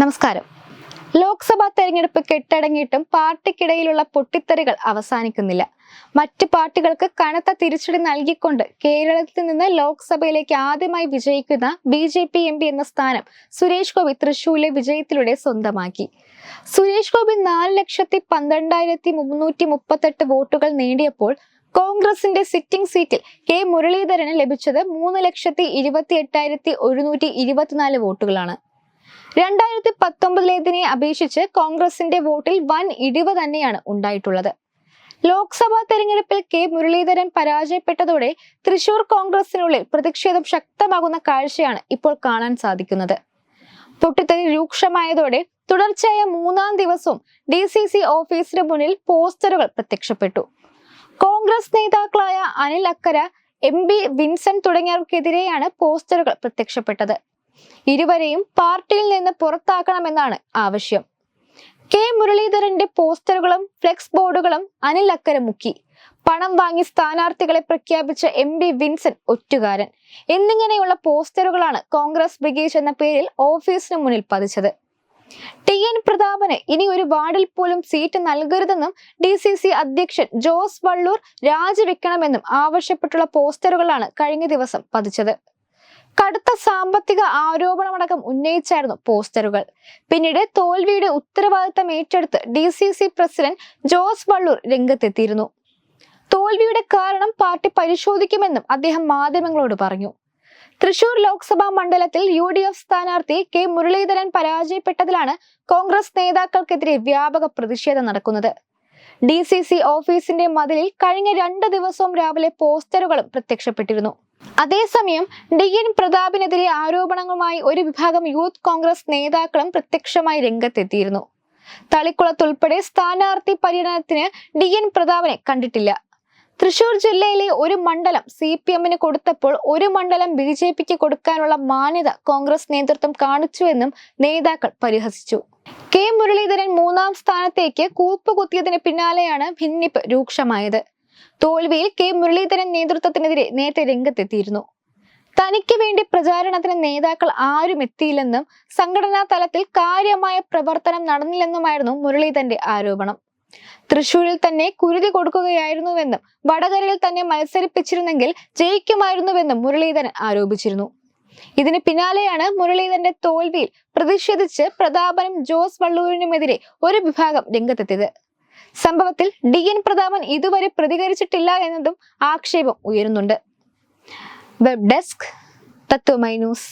നമസ്കാരം. ലോക്സഭാ തെരഞ്ഞെടുപ്പ് കെട്ടടങ്ങിയിട്ടും പാർട്ടിക്കിടയിലുള്ള പൊട്ടിത്തെറികൾ അവസാനിക്കുന്നില്ല. മറ്റ് പാർട്ടികൾക്ക് കനത്ത തിരിച്ചടി നൽകിക്കൊണ്ട് കേരളത്തിൽ നിന്ന് ലോക്സഭയിലേക്ക് ആദ്യമായി വിജയിക്കുന്ന B J P M P എന്ന സ്ഥാനം സുരേഷ് ഗോപി തൃശൂരിലെ വിജയത്തിലൂടെ സ്വന്തമാക്കി. സുരേഷ് ഗോപി നാല് ലക്ഷത്തി പന്ത്രണ്ടായിരത്തി മുന്നൂറ്റി മുപ്പത്തെട്ട് വോട്ടുകൾ നേടിയപ്പോൾ കോൺഗ്രസിന്റെ സിറ്റിംഗ് സീറ്റിൽ കെ മുരളീധരന് ലഭിച്ചത് മൂന്ന് ലക്ഷത്തി ഇരുപത്തി എട്ടായിരത്തി ഒരുന്നൂറ്റി ഇരുപത്തിനാല് വോട്ടുകളാണ്. രണ്ടായിരത്തി പത്തൊമ്പതിലേതിനെ അപേക്ഷിച്ച് കോൺഗ്രസിന്റെ വോട്ടിൽ വൻ ഇടിവ് തന്നെയാണ് ഉണ്ടായിട്ടുള്ളത്. ലോക്സഭാ തെരഞ്ഞെടുപ്പിൽ കെ മുരളീധരൻ പരാജയപ്പെട്ടതോടെ തൃശൂർ കോൺഗ്രസിനുള്ളിൽ പ്രതിഷേധം ശക്തമാകുന്ന കാഴ്ചയാണ് ഇപ്പോൾ കാണാൻ സാധിക്കുന്നത്. പൊട്ടിത്തെറി രൂക്ഷമായതോടെ തുടർച്ചയായ മൂന്നാം ദിവസവും ഡി സി സി ഓഫീസിന് മുന്നിൽ പോസ്റ്ററുകൾ പ്രത്യക്ഷപ്പെട്ടു. കോൺഗ്രസ് നേതാക്കളായ Anil Akkara M B Vincent തുടങ്ങിയവർക്കെതിരെയാണ് പോസ്റ്ററുകൾ പ്രത്യക്ഷപ്പെട്ടത്. ഇരുവരെയും പാർട്ടിയിൽ നിന്ന് പുറത്താക്കണമെന്നാണ് ആവശ്യം. കെ. മുരളീധരന്റെ പോസ്റ്ററുകളും ഫ്ലെക്സ് ബോർഡുകളും അനിൽ അക്കര മുക്കി. പണം വാങ്ങി സ്ഥാനാർത്ഥികളെ പ്രഖ്യാപിച്ച എം ബി വിൻസെന്റ് ഒറ്റുകാരൻ. എന്നിങ്ങനെയുള്ള പോസ്റ്ററുകളാണ് കോൺഗ്രസ് ബ്രിഗേഡ് എന്ന പേരിൽ ഓഫീസിന് മുന്നിൽ പതിച്ചത്. ടി. എൻ. പ്രതാപന് ഇനി ഒരു വാർഡിൽ പോലും സീറ്റ് നൽകരുതെന്നും ഡി. സി. സി അധ്യക്ഷൻ ജോസ് വള്ളൂർ രാജിവെക്കണമെന്നും ആവശ്യപ്പെട്ടുള്ള പോസ്റ്ററുകളാണ് കഴിഞ്ഞ ദിവസം പതിച്ചത്. കടുത്ത സാമ്പത്തിക ആരോപണമടക്കം ഉന്നയിച്ചായിരുന്നു പോസ്റ്ററുകൾ. പിന്നീട് തോൽവിയുടെ ഉത്തരവാദിത്തം ഏറ്റെടുത്ത് D C C president Jose Vallur രംഗത്തെത്തിയിരുന്നു. തോൽവിയുടെ കാരണം പാർട്ടി പരിശോധിക്കുമെന്നും അദ്ദേഹം മാധ്യമങ്ങളോട് പറഞ്ഞു. തൃശൂർ ലോക്സഭാ മണ്ഡലത്തിൽ യു ഡി എഫ് സ്ഥാനാർത്ഥി കെ മുരളീധരൻ പരാജയപ്പെട്ടതിലാണ് കോൺഗ്രസ് നേതാക്കൾക്കെതിരെ വ്യാപക പ്രതിഷേധം നടക്കുന്നത്. ഡി സി സി ഓഫീസിന്റെ മതിലിൽ കഴിഞ്ഞ രണ്ട് ദിവസവും രാവിലെ പോസ്റ്ററുകളും പ്രത്യക്ഷപ്പെട്ടിരുന്നു. അതേസമയം ഡി എൻ പ്രതാപിനെതിരെ ആരോപണങ്ങളുമായി ഒരു വിഭാഗം യൂത്ത് കോൺഗ്രസ് നേതാക്കളും പ്രത്യക്ഷമായി രംഗത്തെത്തിയിരുന്നു. തളിക്കുളത്തുൾപ്പെടെ സ്ഥാനാർത്ഥി പര്യടനത്തിന് ഡി എൻ പ്രതാപനെ കണ്ടിട്ടില്ല. തൃശൂർ ജില്ലയിലെ ഒരു മണ്ഡലം സി പി എമ്മിന് കൊടുത്തപ്പോൾ ഒരു മണ്ഡലം ബി ജെ പിക്ക് കൊടുക്കാനുള്ള മാന്യത കോൺഗ്രസ് നേതൃത്വം കാണിച്ചുവെന്നും നേതാക്കൾ പരിഹസിച്ചു. കെ മുരളീധരൻ മൂന്നാം സ്ഥാനത്തേക്ക് കൂപ്പുകുത്തിയതിന് പിന്നാലെയാണ് ഭിന്നിപ്പ് രൂക്ഷമായത്. തോൽവിയിൽ കെ മുരളീധരൻ നേതൃത്വത്തിനെതിരെ നേരത്തെ രംഗത്തെത്തിയിരുന്നു. തനിക്ക് വേണ്ടി പ്രചാരണത്തിന് നേതാക്കൾ ആരും എത്തിയില്ലെന്നും സംഘടനാ തലത്തിൽ കാര്യമായ പ്രവർത്തനം നടന്നില്ലെന്നുമായിരുന്നു മുരളീധരന്റെ ആരോപണം. തൃശൂരിൽ തന്നെ കുരുതി കൊടുക്കുകയായിരുന്നുവെന്നും വടകരയിൽ തന്നെ മത്സരിപ്പിച്ചിരുന്നെങ്കിൽ ജയിക്കുമായിരുന്നുവെന്നും മുരളീധരൻ ആരോപിച്ചിരുന്നു. ഇതിന് പിന്നാലെയാണ് മുരളീധരന്റെ തോൽവിയിൽ പ്രതിഷേധിച്ച് പ്രതാപനും ജോസ് വള്ളൂരിനുമെതിരെ ഒരു വിഭാഗം രംഗത്തെത്തിയത്. സംഭവത്തിൽ ഡി എൻ പ്രതാപൻ ഇതുവരെ പ്രതികരിച്ചിട്ടില്ല എന്നതും ആക്ഷേപം ഉയരുന്നുണ്ട്. Web desk Tathwamayi news.